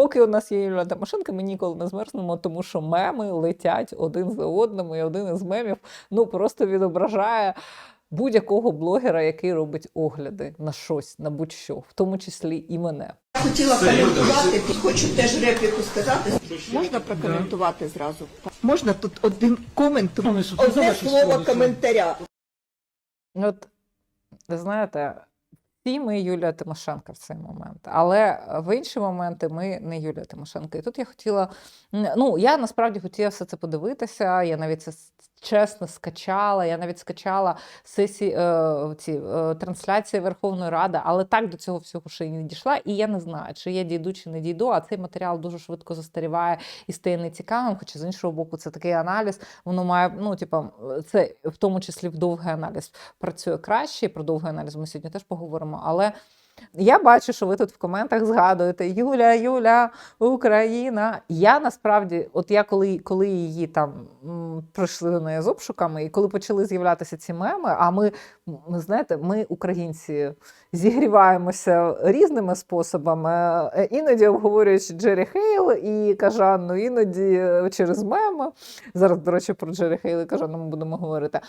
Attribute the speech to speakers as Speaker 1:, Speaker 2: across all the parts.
Speaker 1: Поки у нас є Юлія Тимошенко, ми ніколи не змерзнемо, тому що меми летять один за одним, і один із мемів ну просто відображає будь-якого блогера, який робить огляди на щось, на будь-що, в тому числі і мене.
Speaker 2: Хотіла коментувати, хочу теж репліку сказати. Можна прокоментувати зразу? Можна тут один комент, одне слово коментаря.
Speaker 1: От, ви знаєте, всі ми Юлія Тимошенка в цей момент, але в інші моменти ми не Юлія Тимошенка. І тут я хотіла, ну я насправді хотіла все це подивитися. Я навіть це чесно скачала. Я навіть скачала сесії е, ці е, трансляції Верховної Ради, але так до цього всього ще й не дійшла. І я не знаю, чи я дійду, чи не дійду. А цей матеріал дуже швидко застаріває і стає нецікавим. Хоча з іншого боку, це такий аналіз. Воно має, ну типа, це в тому числі в довгий аналіз працює краще. Про довгий аналіз ми сьогодні теж поговоримо. Але я бачу, що ви тут в коментах згадуєте Юля, Юля, Україна. Я насправді, от я коли, коли її там м, пройшли до неї з обшуками, і коли почали з'являтися ці меми, а ми, ми знаєте, ми, українці, зігріваємося різними способами, е, іноді обговорюючи Джері Хейл і Кажанну, іноді е, через меми. Зараз, до речі, про Джері Хейл і Кажанну ми будемо говорити.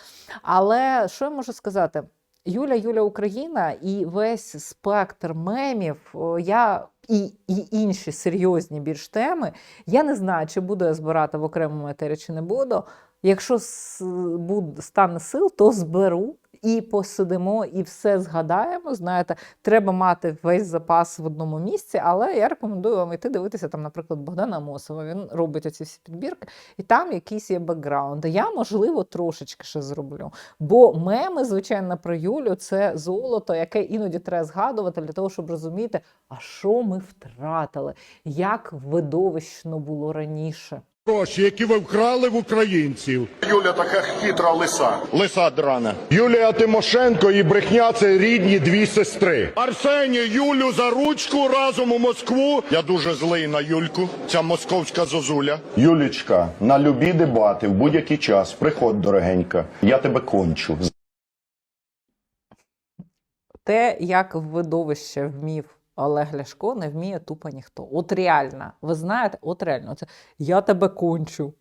Speaker 1: Але що я можу сказати? Юля, Юля Україна і весь спектр мемів, я і, і інші серйозні більш теми. Я не знаю, чи буду я збирати в окремому етері, чи не буду. Якщо стане сил, то зберу і посидимо, і все згадаємо. Знаєте, треба мати весь запас в одному місці, але я рекомендую вам йти дивитися там, наприклад, Богдана Мосова. Він робить оці всі підбірки, і там якісь є бекграунди. Я, можливо, трошечки ще зроблю. Бо меми, звичайно, про Юлю це золото, яке іноді треба згадувати для того, щоб розуміти, а що ми втратили, як видовищно було раніше.
Speaker 3: Гроші, які ви вкрали в українців.
Speaker 4: Юля така хитра лиса.
Speaker 3: Лиса драна. Юлія Тимошенко і брехня це рідні дві сестри. Арсеній, Юлю за ручку разом у Москву. Я дуже злий на Юльку, ця московська зозуля.
Speaker 4: Юлічка, на любі дебати в будь-який час. Приходь, дорогенька. Я тебе кончу.
Speaker 1: Те, як видовище вмів Олег Ляшко, не вміє тупо ніхто. От реально, ви знаєте, от реально, це я тебе кончу.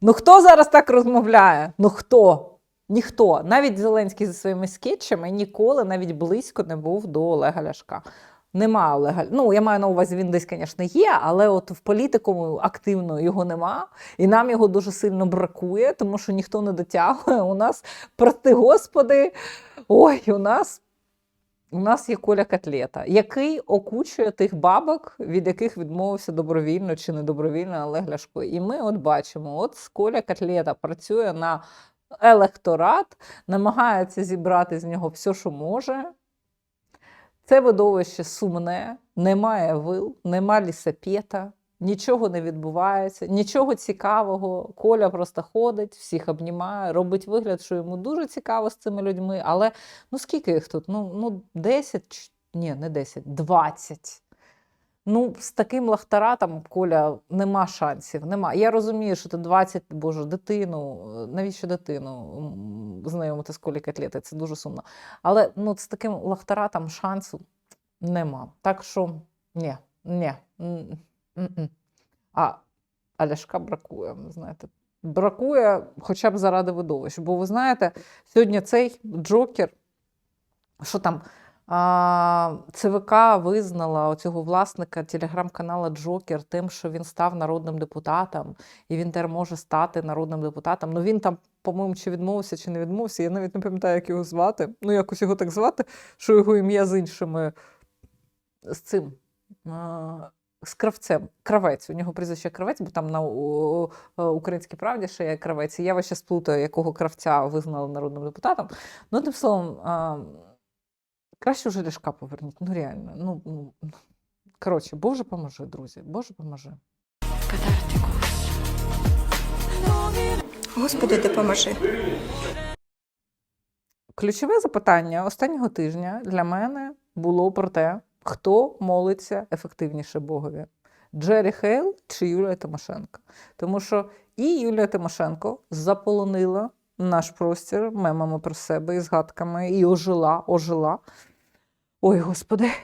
Speaker 1: Ну хто зараз так розмовляє? Ну хто? Ніхто. Навіть Зеленський зі своїми скетчами ніколи навіть близько не був до Олега Ляшка. Нема Олега. Ну, я маю на увазі, він десь, звісно, є, але от в політику активно його нема. І нам його дуже сильно бракує, тому що ніхто не дотягує. У нас, прости господи, ой, у нас у нас є Коля Котлета, який окучує тих бабок, від яких відмовився добровільно чи недобровільно Олег Ляшко. І ми от бачимо, от Коля Котлета працює на електорат, намагається зібрати з нього все, що може. Це видовище сумне, немає вил, нема лісапєта, нічого не відбувається, нічого цікавого. Коля просто ходить, всіх обнімає, робить вигляд, що йому дуже цікаво з цими людьми. Але ну скільки їх тут? Ну, ну 10, ні, не 10, 20. Ну, з таким лахтаратом, Коля, нема шансів. Нема. Я розумію, що ти 20, боже, дитину, е, навіщо дитину знайомити з Колі Котлети? Це дуже сумно. Але ну, з таким лахтаратом шансу нема. Так що ні, ні. А, а Ляшка бракує, знаєте. Бракує хоча б заради видовищ. Бо ви знаєте, сьогодні цей Джокер, що там, а, ЦВК визнала оцього власника телеграм-канала Джокер тим, що він став народним депутатом, і він тепер може стати народним депутатом. Ну він там, по-моєму, чи відмовився, чи не відмовився. Я навіть не пам'ятаю, як його звати. Ну, якось його так звати, що його ім'я з іншими з цим. а, З кравцем, кравець. У нього прізвище кравець, бо там на у- українській правді ще є кравець. І я весь час плутаю, якого кравця визнали народним депутатом. Ну, тим словом, а, краще вже Ляшка поверніть. Ну, реально. Ну, ну, коротше, Боже поможи, друзі. Боже поможи.
Speaker 2: Господи, допоможи.
Speaker 1: Ключове запитання останнього тижня для мене було про те, хто молиться ефективніше Богові: Джері Хейл чи Юлія Тимошенко. Тому що і Юлія Тимошенко заполонила наш простір мемами про себе і згадками, і ожила, ожила. Ой, господи,